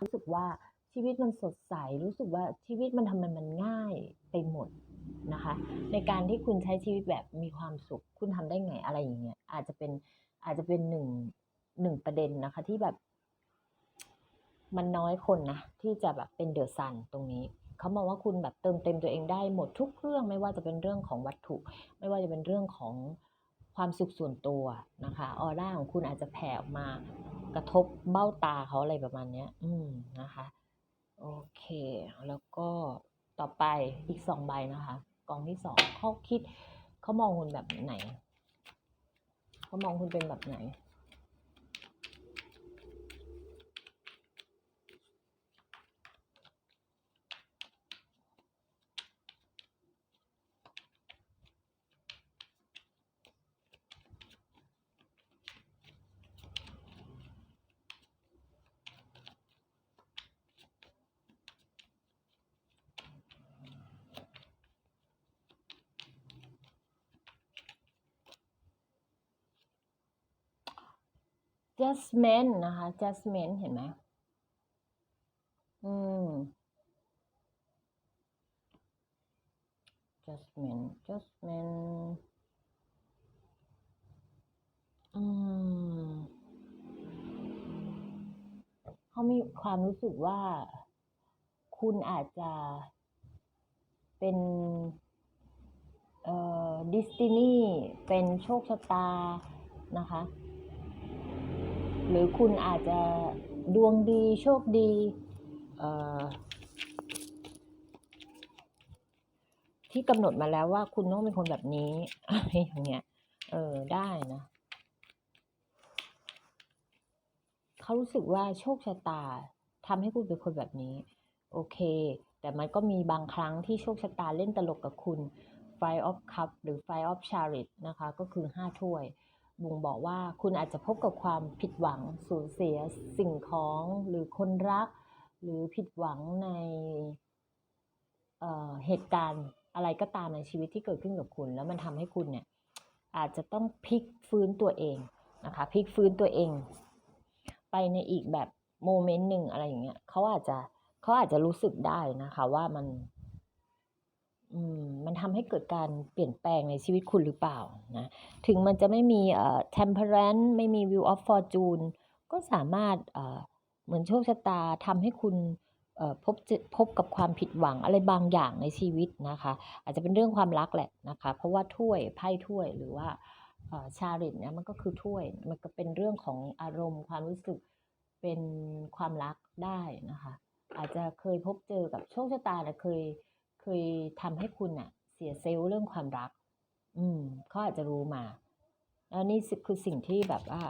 รู้สึกว่าชีวิตมันสดใส รู้สึกว่าชีวิตมันทำไมมันง่ายไปหมดนะคะ ในการที่คุณใช้ชีวิตแบบมีความสุข คุณทำได้ไงอะไรอย่างเงี้ย อาจจะเป็นอาจจะเป็นหนึ่งหนึ่งประเด็นนะคะ ที่แบบ มันน้อยคนนะที่จะแบบเป็นเดอะซันตรงนี้เขามองว่าคุณแบบเติมเต็มตัวเองได้หมดทุกเรื่อง ไม่ว่าจะเป็นเรื่องของวัตถุ ไม่ว่าจะเป็นเรื่องของความสุขส่วนตัวนะคะออร่าของคุณอาจจะแผ่ออกมา กระทบเบ้าตาเขาอะไรประมาณเนี้ย อืมนะคะ โอเค แล้วก็ต่อไปอีกสองใบนะคะ กองที่สองเขาคิดเขามองคุณแบบไหน เขามองคุณเป็นแบบไหน Jasmine นะคะ Jasmine เห็นไหมอืม Jasmine Jasmine อืมเขามีความรู้สึกว่า คุณอาจจะเป็นเอ่อดิสตินีเป็นโชคชะตานะคะ หรือคุณอาจจะดวงดีโชคดีที่กำหนดมาแล้วว่าคุณต้องเป็นคนแบบนี้อะไรอย่างเงี้ย เออได้นะเขารู้สึกว่าโชคชะตาทำให้คุณเป็นคนแบบนี้ โอเค แต่มันก็มีบางครั้งที่โชคชะตาเล่นตลกกับคุณ Five of Cup หรือ Five of Chariot นะคะ ก็คือ 5 ถ้วย บ่งบอกว่าคุณอาจจะพบกับความผิดหวังสูญเสียสิ่งของหรือคนรัก หรือผิดหวังในเเหตุการณ์อะไรก็ตามในชีวิตที่เกิดขึ้นกับคุณ แล้วมันทำให้คุณเนี่ยอาจจะต้องพลิกฟื้นตัวเองนะคะพลิกฟื้นตัวเอง ไปในอีกแบบโมเมนต์หนึ่งอะไรอย่างเงี้ยเขาอาจจะเขาอาจจะรู้สึกได้นะคะว่ามัน มันทำให้เกิดการเปลี่ยนแปลงในชีวิตคุณหรือเปล่านะถึงมันจะไม่มีเอ่อ temperance ไม่มี wheel of fortune ก็สามารถเอ่อเหมือนโชคชะตาทำให้คุณเอ่อพบเจอพบกับความผิดหวังอะไรบางอย่างในชีวิตนะคะ อาจจะเป็นเรื่องความรักแหละนะคะ เพราะว่าถ้วยไพ่ถ้วยหรือว่าเอ่อชาริตเนี่ยมันก็คือถ้วย มันก็เป็นเรื่องของอารมณ์ความรู้สึกเป็นความรักได้นะคะ อาจจะเคยพบเจอกับโชคชะตาเนี่เคย เคยทำให้คุณอะเสียเซลล์เรื่องความรัก อืมเขาอาจจะรู้มา แล้วนี่คือสิ่งที่แบบว่า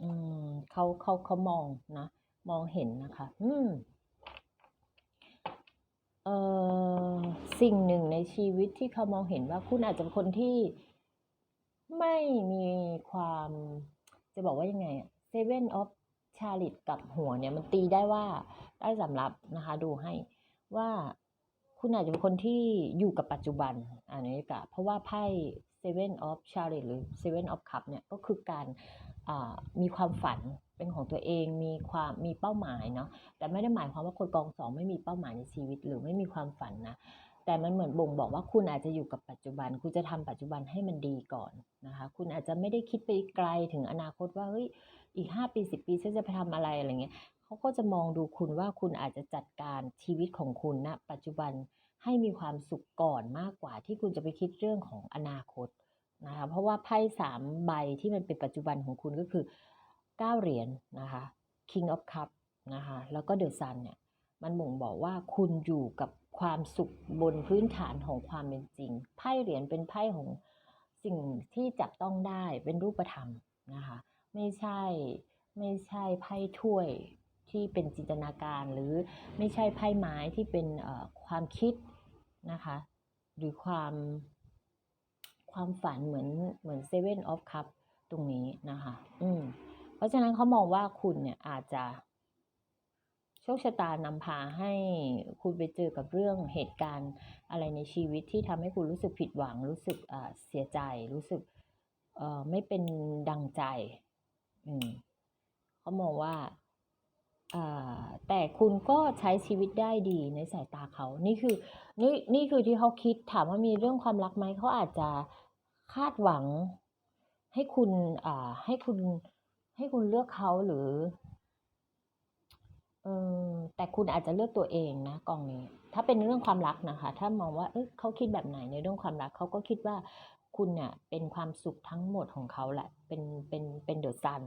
อืมเขาเขาเขามองนะ มองเห็นนะคะ อืมเอ่อสิ่งหนึ่งในชีวิตที่เขามองเห็นว่าคุณอาจจะเป็นคนที่ไม่มีความจะบอกว่ายังไงอะเซเว่นออฟชาลิตกับหัวเนี่ยมันตีได้ว่าได้สำหรับนะคะ ดูให้ ว่าคุณอาจจะเป็นคนที่อยู่กับปัจจุบันอันนี้กะเพราะว่าไพ่ Seven of c h a r i t หรือ Seven of Cup เนี่ยก็คือการอ่ามีความฝันเป็นของตัวเองมีความมีเป้าหมายเนาะแต่ไม่ได้หมายความว่าคนกองสองไม่มีเป้าหมายในชีวิตหรือไม่มีความฝันนะแต่มันเหมือนบ่งบอกว่าคุณอาจจะอยู่กับปัจจุบัน คุณจะทำปัจจุบันให้มันดีก่อนนะคะ คุณอาจจะไม่ได้คิดไปไกลถึงอนาคตว่าเฮ้ยอีก 5 ปี 10 ปีฉันจะไปทำอะไรอะไรเงี้ย เขาก็จะมองดูคุณว่าคุณอาจจะจัดการชีวิตของคุณณปัจจุบันให้มีความสุขก่อนมากกว่าที่คุณจะไปคิดเรื่องของอนาคตนะคะเพราะว่าไพ่สามใบที่มันเป็นปัจจุบันของคุณก็คือ9เหรียญนะคะ King of Cup นะคะแล้วก็ The Sun เนี่ยมันบ่งบอกว่าคุณอยู่กับความสุขบนพื้นฐานของความเป็นจริงไพ่เหรียญเป็นไพ่ของสิ่งที่จับต้องได้เป็นรูปธรรมนะคะ ไม่ใช่ไม่ใช่ไพ่ถ้วย ที่เป็นจินตนาการ หรือไม่ใช่ไพ่ไม้ที่เป็นความคิดนะคะหรือความความฝันเหมือนเหมือน Seven of Cup ตรงนี้นะคะ อืม เพราะฉะนั้นเขามองว่าคุณเนี่ยอาจจะโชคชะตานำพาให้คุณไปเจอกับเรื่องเหตุการณ์อะไรในชีวิตที่ทำให้คุณรู้สึกผิดหวัง รู้สึกเสียใจ รู้สึกไม่เป็นดังใจ อืมเขามองว่า แต่คุณก็ใช้ชีวิตได้ดีในสายตาเขานี่คือนี่นี่คือที่เขาคิดถามว่ามีเรื่องความรักไหมเขาอาจจะคาดหวังให้คุณอ่าให้คุณให้คุณเลือกเขาหรือเออแต่คุณอาจจะเลือกตัวเองนะกองนี้ ถ้าเป็นเรื่องความรักนะคะ ถ้ามองว่าเอยเขาคิดแบบไหนในเรื่องความรักเขาก็คิดว่าคุณเนี่ยเป็นความสุขทั้งหมดของเขาแหละ เป็นเป็นเป็นเดอะซัน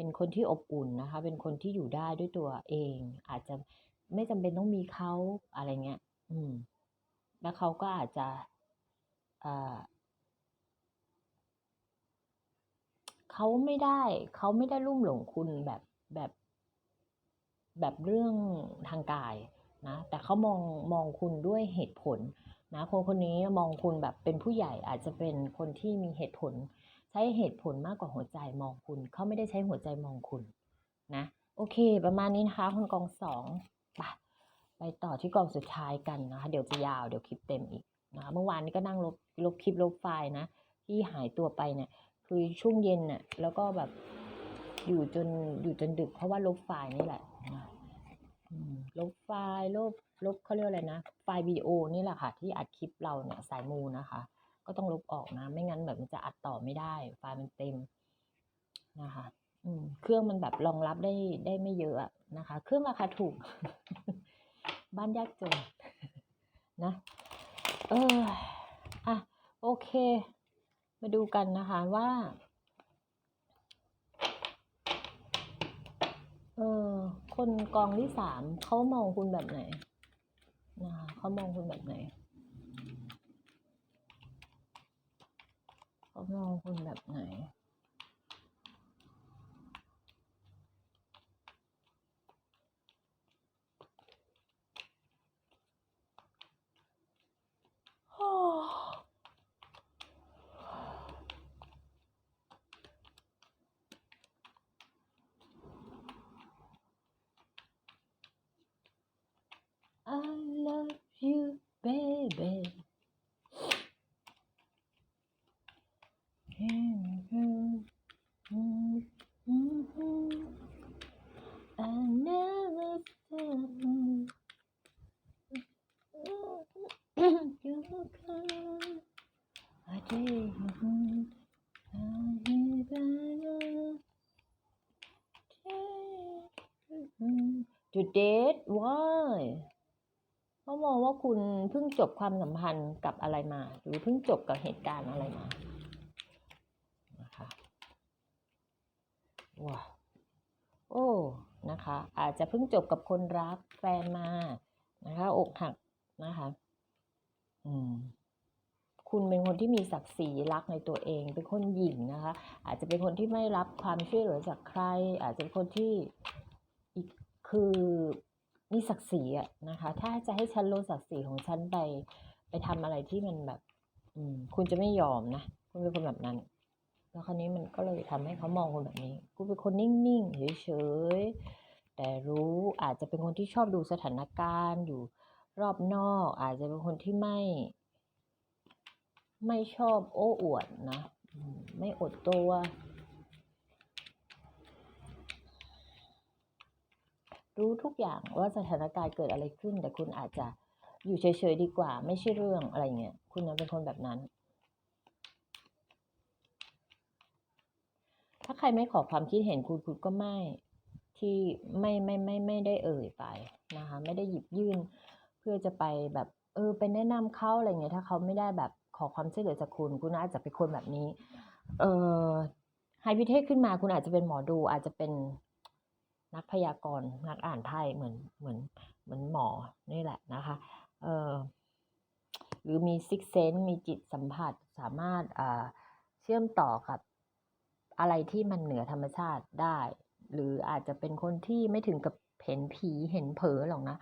เป็นคนที่อบอุ่นนะคะ เป็นคนที่อยู่ได้ด้วยตัวเอง อาจจะไม่จำเป็นต้องมีเขาอะไรเงี้ย อืม แล้วเขาก็อาจจะเขาไม่ได้ เขาไม่ได้ลุ่มหลงคุณแบบแบบ แบบเรื่องทางกายนะ แต่เขามองมองคุณด้วยเหตุผลนะ คนคนนี้มองคุณแบบเป็นผู้ใหญ่อาจจะเป็นคนที่มีเหตุผล ใช้เหตุผลมากกว่าหัวใจมองคุณ เขาไม่ได้ใช้หัวใจมองคุณนะ โอเค ประมาณนี้นะคะคนกองสองไปไปต่อที่กองสุดท้ายกันนะคะ เดี๋ยวจะยาวเดี๋ยวคลิปเต็มอีกนะคะเมื่อวานนี้ก็นั่งลบลบคลิปลบไฟล์นะ ที่หายตัวไปเนี่ยคือช่วงเย็นน่ะแล้วก็แบบอยู่จนอยู่จนดึก เพราะว่าลบไฟล์นี่แหละนะลบไฟล์ลบลบเขาเรียกอะไรนะ ไฟล์วิดีโอนี่แหละค่ะ ที่อัดคลิปเราเนี่ยสายมูนะคะ ก็ต้องลบออกนะ ไม่งั้นแบบมันจะอัดต่อไม่ได้ ไฟล์มันเต็มนะคะอืมเครื่องมันแบบรองรับได้ได้ไม่เยอะอะนะคะ เครื่องราคาถูก บ้านยากจนนะ เอออะโอเค มาดูกันนะคะว่า เออคนกองที่สามเขามองคุณแบบไหนนะคะเขามองคุณแบบไหน เขามองคุณแบบไหน I did to date why เขามองว่าคุณเพิ่งจบความสัมพันธ์กับอะไรมา หรือเพิ่งจบกับเหตุการณ์อะไรมานะคะว้าวโอ้นะคะ อาจจะเพิ่งจบกับคนรักแฟนมานะคะอกหักนะคะ อืม คุณเป็นคนที่มีศักดิ์ศรีรักในตัวเอง เป็นคนหญิงนะคะ อาจจะเป็นคนที่ไม่รับความช่วยเหลือจากใคร อาจจะเป็นคนที่อีกคือมีศักดิ์ศรีอะนะคะ ถ้าจะให้ฉันลดศักดิ์ศรีของฉันไป ไปทำอะไรที่มันแบบ อืม คุณจะไม่ยอมนะคุณเป็นคนแบบนั้น แล้วคราวนี้มันก็เลยทำให้เขามองคนแบบนี้คุณเป็นคนนิ่งๆเฉยๆแต่รู้อาจจะเป็นคนที่ชอบดูสถานการณ์อยู่รอบนอก อาจจะเป็นคนที่ไม่ ไม่ชอบโอ้อวดนะ ไม่อดตัว รู้ทุกอย่างว่าสถานการณ์เกิดอะไรขึ้น แต่คุณอาจจะอยู่เฉยๆดีกว่า ไม่ใช่เรื่องอะไรเงี้ยคุณนะเป็นคนแบบนั้น ถ้าใครไม่ขอความคิดเห็นคุณคุณก็ไม่ที่ไม่ไม่ไม่ไม่ได้เอ่ยไปนะคะ ไม่ได้หยิบยื่น เพื่อจะไปแบบเออไปแนะนำเขาอะไรเงี้ยถ้าเขาไม่ได้แบบ อความช่วยเหลือจากคุณ คุณอาจจะเป็นคนแบบนี้ เอ่อให้พิเทศขึ้นมาคุณอาจจะเป็นหมอดู อาจจะเป็นนักพยากรณ์นักอ่านไพ่เหมือนเหมือนเหมือนหมอนี่แหละนะคะ เอ่อหรือมีซิกเซนส์มีจิตสัมผัสสามารถอ่าเชื่อมต่อกับอะไรที่มันเหนือธรรมชาติได้ หรืออาจจะเป็นคนที่ไม่ถึงกับเห็นผีเห็นเผลอหรอกนะ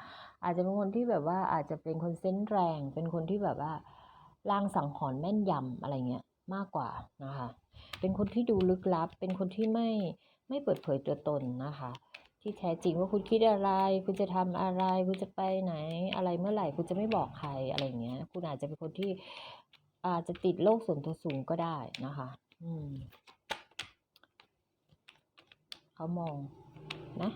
อาจจะเป็นคนที่แบบว่าอาจจะเป็นคนเซนส์แรง เป็นคนที่แบบว่า ลางสังหรณ์แม่นยำอะไรเงี้ยมากกว่านะคะ เป็นคนที่ดูลึกลับ เป็นคนที่ไม่ไม่เปิดเผยตัวตนนะคะ ที่แท้จริงว่าคุณคิดอะไร คุณจะทำอะไร คุณจะไปไหน อะไรเมื่อไหร่ คุณจะไม่บอกใครอะไรเงี้ย คุณอาจจะเป็นคนที่อาจจะติดโลกส่วนตัวสูงก็ได้นะคะ อืมเขามองนะ